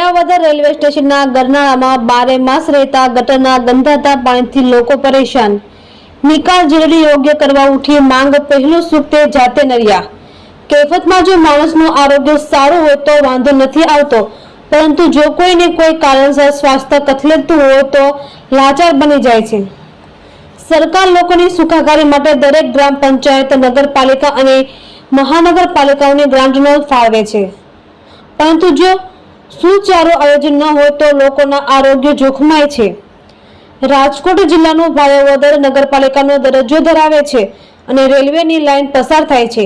Visavadar railway સ્ટેશનના ગરનાળામાં બારે માસ રહેતા ગટરના ગંધાતા પાણીથી લોકો પરેશાન. નિકાલ જરૂરી યોગ્ય કરવા ઉઠી માંગ પહેલું સુખ તે જાતે નર્યા કેફતમાં જો માણસનું આરોગ્ય સારું હોય તો વાંધો નથી આવતો, પરંતુ જો કોઈને કોઈ કારણસર સ્વાસ્થ્ય કથલેતું હોય તો લાચાર બની જાય છે. સરકાર લોકોની સુખાકારી માટે દરેક ગ્રામ પંચાયત, નગરપાલિકા અને મહાનગરપાલિકાઓની ગ્રાન્ટનો ફાળવે છે. પરંતુ જો સુચારું આયોજન ન હોય તો લોકોના આરોગ્ય જોખમાય છે. રાજકોટ જિલ્લાનું ભાયાવદર નગરપાલિકાનો દરજ્જો ધરાવે છે અને રેલવેની લાઇન પસાર થાય છે.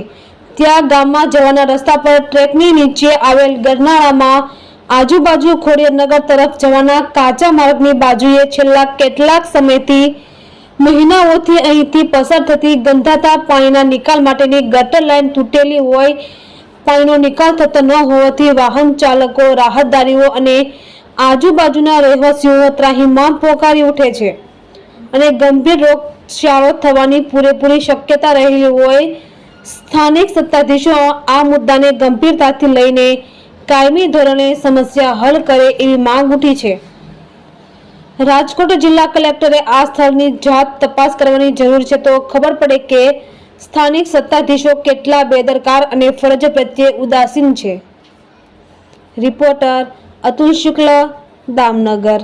ત્યાં ગામમાં જવાના રસ્તા પર ટ્રેકની નીચે આવેલ ગરનાળામાં આજુબાજુ ખોડિયારનગર તરફ જવાના કાચા માર્ગની બાજુએ છેલ્લા કેટલાક સમયથી મહિનાઓથી અહીંથી પસાર થતી ગંધાતા પાણીના નિકાલ માટેની ગટર લાઇન તૂટેલી હોય પાણીનો નિકાલ થતો ન હોવાથી વાહન ચાલકો, રાહતદારીઓ અને આજુબાજુના રહેવાસીઓ ત્રાહિમામ પોકારી ઉઠે છે અને ગંભીર રોગચાળો થવાની પૂરેપૂરી શક્યતા રહેલી હોય સ્થાનિક સત્તાધીશો આ મુદ્દાને ગંભીરતાથી લઈને કાયમી ધોરણે સમસ્યા હલ કરે એવી માંગ ઉઠી છે. રાજકોટ જિલ્લા કલેક્ટરે આ સ્થળની જાત તપાસ કરવાની જરૂર છે તો ખબર પડે કે સ્થાનિક સત્તાધીશો કેટલા બેદરકાર અને ફરજ પ્રત્યે ઉદાસીન છે. રિપોર્ટર અતુલ શુક્લ દામનગર.